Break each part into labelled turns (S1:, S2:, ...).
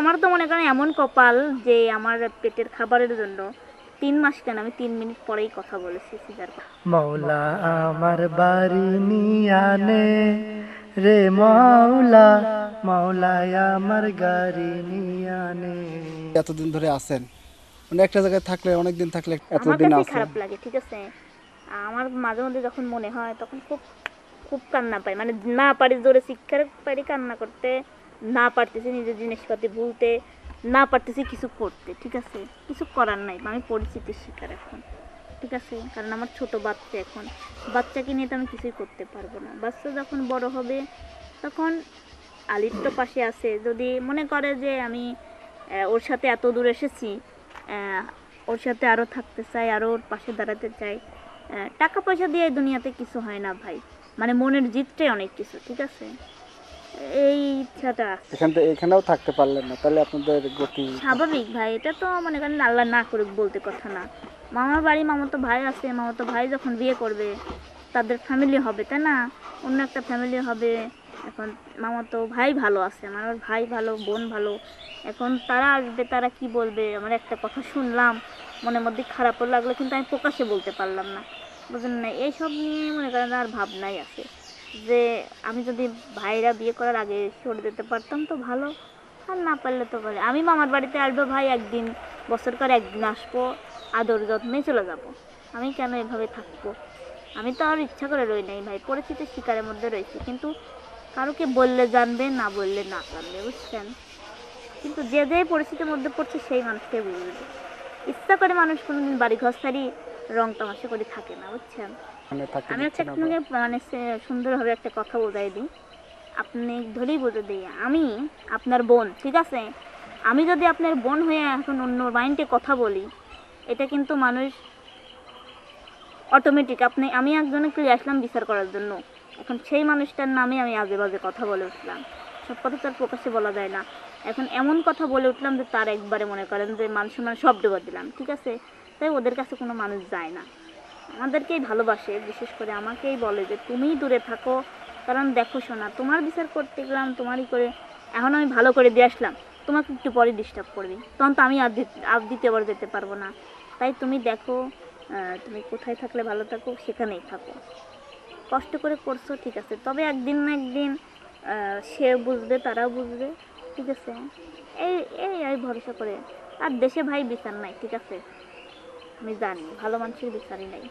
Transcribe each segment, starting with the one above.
S1: আমার তো মনে করেন এমন কপাল যে আমার পেটের খাবারের জন্য তিন মাস কেন আমি তিন মিনিট পরেই কথা বলেছি সিজার
S2: মৌলা আমার বাড়ি নিয়ানে রে মাওলা মাওলায় আমার গাড়ি নিয়ানে
S3: এতদিন ধরে আছেন। মানে একটা জায়গায় থাকলে অনেক দিন থাকলে এতদিন আছেন।
S1: খারাপ লাগে ঠিক আছে? আমার মাঝে মধ্যে যখন মনে হয় তখন খুব খুব কান্না পাই মানে না পারি জোরে শিক্ষার পারি কান্না করতে। না পারতেছি নিজের জিনিসপাতি ভুলতে, না পারতেছি কিছু করতে, ঠিক আছে? কিছু করার নাই, আমি পরিস্থিতির শিকার এখন, ঠিক আছে? কারণ আমার ছোট বাচ্চা এখন। বাচ্চাকে নিয়ে তো আমি কিছুই করতে পারব না। বাচ্চা যখন বড় হবে, তখন আলির তো পাশে আছে। যদি মনে করে যে আমি ওর সাথে এত দূর এসেছি ওর সাথে আরও থাকতে চাই আরও ওর পাশে দাঁড়াতে চাই টাকা পয়সা দিয়ে দুনিয়াতে কিছু হয় না ভাই। মানে মনের জিতটাই অনেক কিছু, ঠিক আছে? এই ইচ্ছাটা। আছে।
S3: এখান থেকে এখানেও থাকতে পারলেন না তাহলে আপনাদের গতি
S1: স্বাভাবিক ভাই এটা তো মনে করেন আল্লাহ না করুক বলতে কথা না। মামার বাড়ি মামাতো ভাই আছে মামাতো ভাই যখন বিয়ে করবে তাদের ফ্যামিলি হবে তাই না? অন্য একটা ফ্যামিলি হবে এখন মামাতো ভাই ভালো আছে আমার ভাই ভালো বোন ভালো এখন তারা আসবে তারা কি বলবে? আমার একটা কথা শুনলাম মনের মধ্যে খারাপও লাগল কিন্তু আমি প্রকাশে বলতে পারলাম না। বুঝলেন না? এইসব নিয়ে মনে করেন আর ভাবনাই আছে। যে আমি যদি ভাইরা বিয়ে করার আগে সরে দিতে পারতাম তো ভালো, আর না পারলে তো পারে আমি মামার বাড়িতে আসব ভাই, একদিন, বছর করে একদিন আসব, আদর যত্নে চলে যাব। আমি কেন এভাবে থাকব? আমি তো আর ইচ্ছা করে রই নাই ভাই, পরিস্থিতির শিকারের মধ্যে রয়েছি। কিন্তু কারোকে বললে জানবে, না বললে না জানবে, বুঝছেন? কিন্তু যে যে পরিস্থিতির মধ্যে পড়ছে, সেই মানুষকে বুঝবে। ইচ্ছা করে মানুষ কোনোদিন বাড়ি ঘর সারি রং তামাশা করে থাকে না, বুঝছেন?
S3: মানে থাকতে
S1: আমি একটা আপনাকে মানে সুন্দরভাবে একটা কথা বোঝাই দিই। আপনি ধরেই বুঝে দিই আমি আপনার বোন ঠিক আছে? আমি যদি আপনার বোন হয়ে এখন অন্য মাইন্ডে কথা বলি এটা কিন্তু মানুষ অটোমেটিক আপনি আমি একজনকে আসলাম বিচার করার জন্য। এখন সেই মানুষটার নামে আমি আজে বাজে কথা বলে উঠলাম। সব কথা তো আর প্রকাশ্যে বলা যায় না। এখন এমন কথা বলে উঠলাম যে তার একবারে মনে করেন যে মানুষ মানে সব ডোবা দিলাম ঠিক আছে? তাই ওদের কাছে কোনো মানুষ যায় না। আমাদেরকেই ভালোবাসে, বিশেষ করে আমাকেই বলে যে তুমি দূরে থাকো। কারণ দেখো শোনা তোমার বিচার করতে গেলাম, তোমারই করে, এখন আমি ভালো করে দিয়ে আসলাম। তোমাকে একটু পরে ডিস্টার্ব করবি। তখন তো আমি দ্বিত- আর দ্বিতীয়বার যেতে পারব না। তাই তুমি দেখো তুমি কোথায় থাকলে ভালো থাকো, সেখানেই থাকো। কষ্ট করে করছ, ঠিক আছে। তবে একদিন না একদিন সে বুঝবে, তারাও বুঝবে, ঠিক আছে। এই এই ভরসা করে। আর দেশে ভাই বিচার নাই, ঠিক আছে? আমি জানি, ভালো মানুষের বিচারই নাই।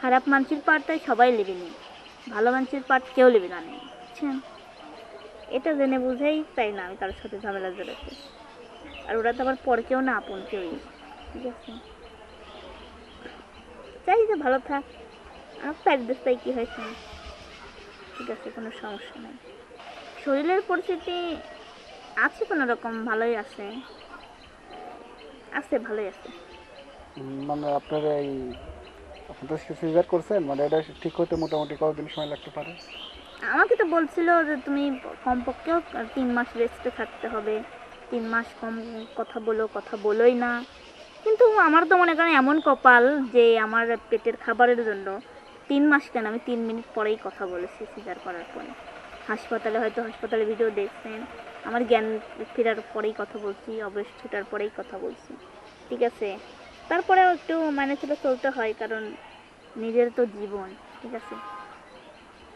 S1: খারাপ মানুষের পার্টটাই সবাই নেবে নি ভালো মানুষের পার্ট কেউ নেবে না নেই বুঝছেন এটা জেনে বুঝেই তাই না আমি কারোর সাথে ঝামেলা জড়াচ্ছি। আর ওরা তো আবার পর কেউ না, আপন কেউই। ঠিক আছে? চাই যে ভালো থাক। আমার অ্যাডজাস্ট তাই কী হয়েছে? ঠিক আছে, কোনো সমস্যা নেই। শরীরের পরিস্থিতি আছে কোনো রকম ভালোই আছে। আছে, ভালোই আছে।
S3: মানে আপনার এই আপনাদের সিজার করছেন মানে এটা ঠিক হতে মোটামুটি কতদিন সময় লাগতে পারে?
S1: আমাকে তো বলছিল যে তুমি কমপক্ষেও তিন মাস রেস্টে থাকতে হবে, তিন মাস কম কথা বলো, কথা বলোই না। কিন্তু আমার তো মনে করেন এমন কপাল যে আমার পেটের খাবারের জন্য তিন মাস কেন? আমি তিন মিনিট পরেই কথা বলেছি সিজার করার পরে। হাসপাতালে হয়তো হাসপাতালে ভিডিও দেখছেন, আমার জ্ঞান ফেরার পরেই কথা বলছি, অবশ্য ছুটার পরেই কথা বলছি। ঠিক আছে? তারপরেও একটু মানে ছিল চলতে হয় কারণ নিজের তো জীবন ঠিক আছে?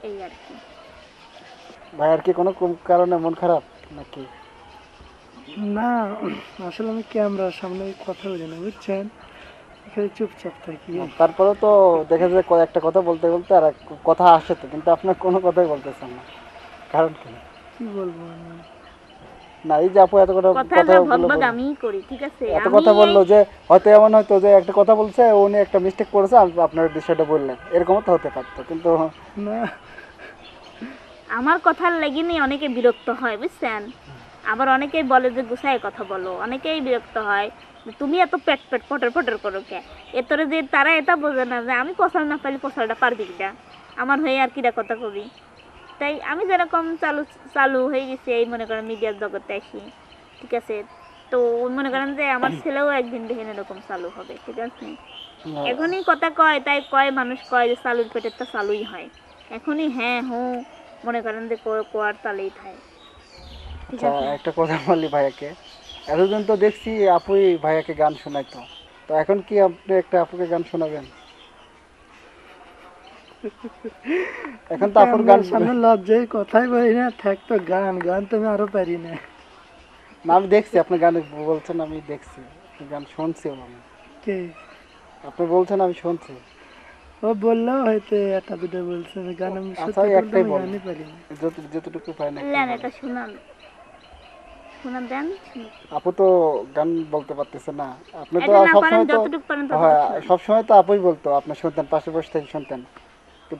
S1: এই আর কি।
S3: ভাই আর কি কোনো কারণে মন খারাপ নাকি?
S2: না আসলে আমি ক্যামেরার সামনে কথা বলি না বুঝছেন? এখানে চুপচাপ থাকি।
S3: তারপরেও তো দেখা যায় কয়েকটা কথা বলতে বলতে আর কথা আসে তো কিন্তু আপনার কোনো কথাই বলতেছেন না। কারণ কি?
S2: কি বলব আমি?
S3: না এই যে আপু এত কথা
S1: কথা যা
S3: বলল
S1: করি ঠিক আছে?
S3: এত কথা বলল যে হয়তো এমন হয়তো যে একটা কথা বলছে উনি একটা মিস্টেক করেছে আর আপনার বিষয়টা বললেন। এরকমও তো হতে পারতো কিন্তু
S2: না।
S1: আমার কথার লেগে নিয়ে অনেকে বিরক্ত হয় বুঝছেন? আবার অনেকেই বলে যে গুছায় কথা বলো অনেকেই বিরক্ত হয়। তুমি এত পেট পেট পটর পটর করো কে? এতরে যে তারা এটা বোঝে না যে আমি কষাল না পাইলে কষালটা পারবি কিটা? আমার হয়ে আর কিরা কথা কবি? তাই আমি যেরকম চালু চালু হয়ে গেছি এই মনে করেন মিডিয়ার জগতে আসি ঠিক আছে? তো মনে করেন যে আমার ছেলেও একদিন দেখেন এরকম চালু হবে ঠিক আছে? এখনই কথা কয় তাই কয় মানুষ কয় যে চালুর পেটের তো চালুই হয়। এখনই হ্যাঁ হুঁ মনে করেন যে কোয়ার তালেই থাকে
S3: আচ্ছা একটা কথা বলি ভাইয়াকে। এতদিন তো দেখছি আপুই ভাইয়াকে গান শোনাইতো। তো এখন কি আপনি একটা আপুকে গান শোনাবেন? এখন তো আপুর গান
S2: সামনে লজ্জায় কথাই বলি না থাকতো গান গান তো আমি আরও পারি না।
S3: না আমি দেখছি আপনি গান বলছেন আমি দেখছি। আপনি গান শুনছিও আমি
S2: কে?
S3: আপনি বলছেন আমি শুনছি।
S2: ও বললেও হয়তো একটা দুটো বলছে গান আমি
S3: আচ্ছা,
S2: সত্যি
S3: একটাই বল।
S2: পারি না।
S3: যত যতটুকু পাই না
S1: লেন এটা শুনান। শুনান দেন শুনি।
S3: আপু তো গান বলতে পারতেছে না। আপনি তো
S1: এটা না
S3: সবসময় তো হ্যাঁ। সবসময় তো আপুই বলতো আপনি শুনতেন পাশে বসে থেকে শুনতেন।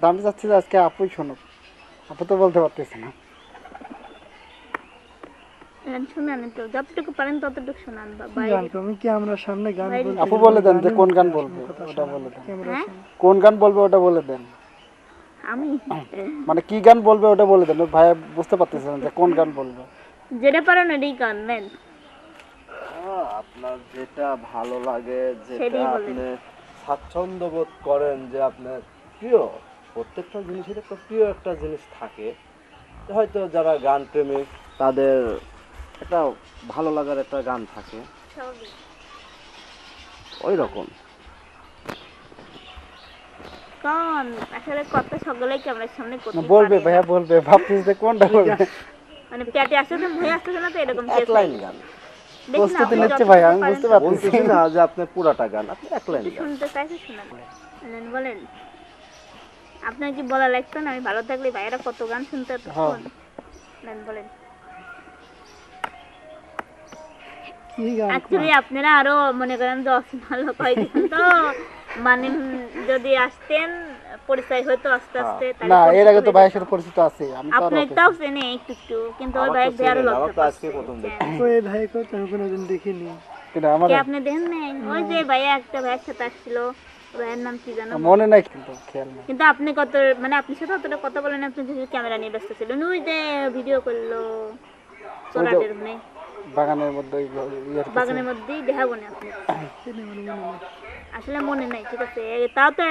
S3: আমি চাচ্ছি যে আজকে আপুই শুনুক। আপু তো বলতে পারতেছে না।
S2: কি গান সামনে গান
S3: আপু বলে দেন যে কোন গান
S2: মুখে
S3: বলবে ওটা বলে দেন।
S2: ক্যামেরার?
S3: কোন গান বলবে ওটা বলে দেন।
S1: আমি?
S3: মানে কি গান বলবে ওটা বলে দেন। ভাই বুঝতে পারতেছে না যে কোন গান বলবে।
S1: যেটা পারেন গান নেন।
S4: আপনার যেটা ভালো লাগে যেটা আপনি স্বাচ্ছন্দ্য বোধ করেন যে আপনার প্রিয় প্রত্যেকটা জিনিসের একটা প্রিয় একটা জিনিস থাকে। হয়তো যারা গান প্রেমিক তাদের একটা ভালো লাগার একটা গান থাকে। ওই রকম
S1: কোন আসলে কথা সকলেই ক্যামেরার সামনে করতে
S3: বলবে ভাইয়া বলবে। ভাবতেছে যে কোনটা বলবে?
S1: মানে পেটে আসতে ভয় আসতেছে না তো এরকম
S4: এক লাইন গান।
S1: দেখি না,
S3: প্রস্তুতি
S1: আপনি
S3: নিচ্ছে ভাই আমি বুঝতে
S4: বলতেছি না যে আপনি পুরাটা গান আপনি এক লাইন
S1: শুনতে চাইছে বলেন বলেন। আপনার কি বলা লাগতো না? আমি ভালো থাকলে ভাইয়েরা কত গান শুনতে
S3: হ্যাঁ।
S1: বলেন। অ্যাকচুয়ালি আপনারা আরও মনে করেন যে অসীমাল কয়েকজন তো? মানে যদি আসতেন পরিচয় হতো আস্তে আস্তে
S3: না এর আগে তো ভাইয়ের সাথে পরিচিত আছে আমি তো
S1: আপনি চেনে একটু একটু কিন্তু ওই ভাই ভাই আরও
S4: চেনেন, আমার আজকে প্রথম দেখি।
S1: হ্যাঁ।
S2: ওই ভাই কো তো কোনোদিন দেখিনি।
S3: কিন্তু আমার
S1: আপনি দেখেন নাই? ওই যে ভাইয়া একটা ভাইয়ের সাথে আসছিল। ভাইয়ের নাম কি জানো?
S3: মনে নাই কিন্তু খেয়াল নেই।
S1: কিন্তু আপনি কত মানে আপনার সাথে অতটা কথা বলেন আপনি যদি ক্যামেরা নিয়ে ব্যস্ত ছিলেন ওই যে ভিডিও করল। চোরাটের মানে
S3: বাগানের মধ্যে।
S1: বাগানের মধ্যেই দেখাবো না আপনি।
S2: নেই।
S1: আসলে মনে নাই ঠিক আছে। তাও তো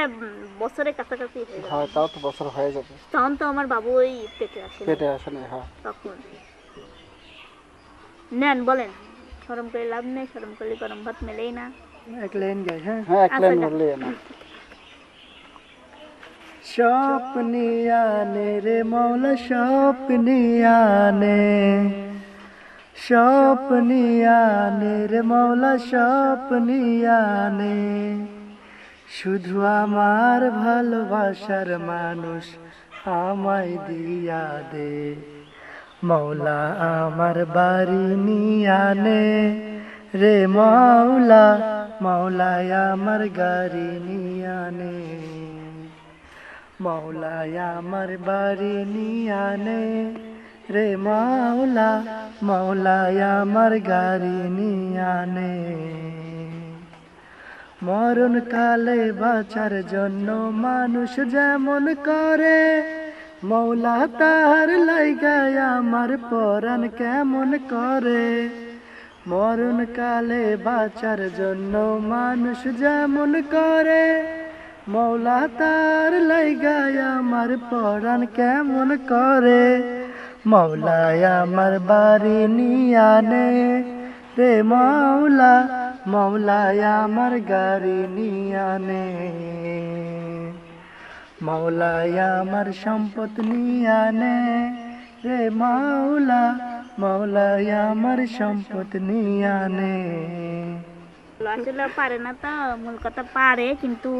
S1: বছরের কাছাকাছি হ্যাঁ
S3: তাও তো বছর হয়ে যাবে।
S1: তখন তো আমার বাবু ওই পেটে আসে
S3: পেটে আসে না হ্যাঁ।
S1: তখন। নেন বলেন। সরম করে লাভ নেই সরম করলে গরম ভাত মেলেই না।
S2: এক লাইন গাই হ্যাঁ
S3: হ্যাঁ এক লাইন বললে না
S2: স্বপ্নিয়ানে রে মৌলা স্বপ্নিয়ানে স্বপ্নিয়ানে রে মৌলা স্বপ্নিয়ানে শুধু আমার ভালোবাসার মানুষ আমায় দিয়া দে। মৌলা আমার বাড়ি নিয়ানে রে মৌলা মৌলায় আমার গাড়ি নিয়ানে মৌলায় আমার বাড়ি নিয়ানে রে মাওলা মৌলায় আমার গাড়ি নিয়ানে মরণ কালে বাঁচার জন্য মানুষ যেমন করে মৌলা তাহার লাইগায় আমার পরাণ কেমন করে মরণ কালে বাঁচার জন্য মানুষ যেমন করে, মৌলা তার লাইগায় আমার পরাণ কেমন করে। মৌলায় আমার বাড়ি নিয়ানে রে মৌলা, মৌলায় আমার গাড়ি নিয়ানে মৌলায় আমার সম্পদ নিয়ানে রে মাওলা মৌলায় আমার সম্পদ নিয়ানে
S1: আসলে পারে না তো মূল কথা পারে কিন্তু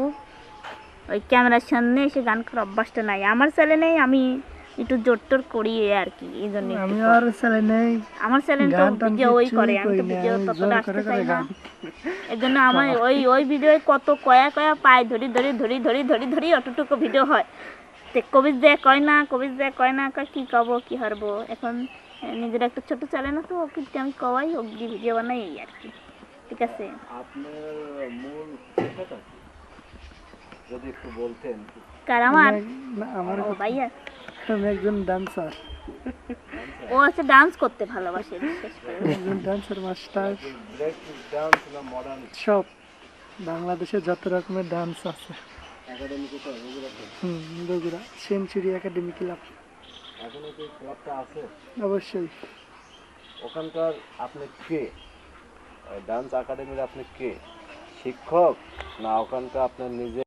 S1: ওই ক্যামেরার সামনে এসে গান করার অভ্যাসটা নাই আমার ছেলে নেই আমি একটু জোর টোর করি আর কি এই জন্য
S2: আমি আর ছেলে নেই
S1: আমার চ্যানেল তো ভিডিও ওই করে আমি তো ভিডিও ততটা আসতে চাই না। এর জন্য আমার ওই ওই ভিডিও কত কয়া কয়া পায় ধরি ধরি ধরি ধরি ধরি ধরি অতটুকু ভিডিও হয় তে কবির দেয় কয় না কবির দেয় কয় না কয় কি কব কি হারবো এখন নিজের একটা ছোট চ্যানেল না তো ওকে আমি কওয়াই অগ্রি ভিডিও বানাই এই আর কি। ঠিক আছে?
S4: আপনার মূল পেশাটা কি? যদি একটু বলতেন।
S1: কার আমার?
S2: না, আমার
S1: ভাইয়া।
S2: আমি একজন ডান্সার
S1: ও আছে ডান্স করতে ভালোবাসে বিশেষ করে।
S2: একজন ডান্সার মাস্টার
S4: ব্রেক ডান্স না মডার্ন
S2: সব। বাংলাদেশে যত রকমের ডান্স আছে।
S4: একাডেমি কোথায়? বগুড়াতে
S2: হুম বগুড়া সেঞ্চুরি একাডেমি ক্লাব
S4: এখনও কি ক্লাবটা আছে?
S2: অবশ্যই।
S4: ওখানকার আপনি কে? ডান্স একাডেমির আপনি কে? শিক্ষক? না ওখানকার আপনার নিজে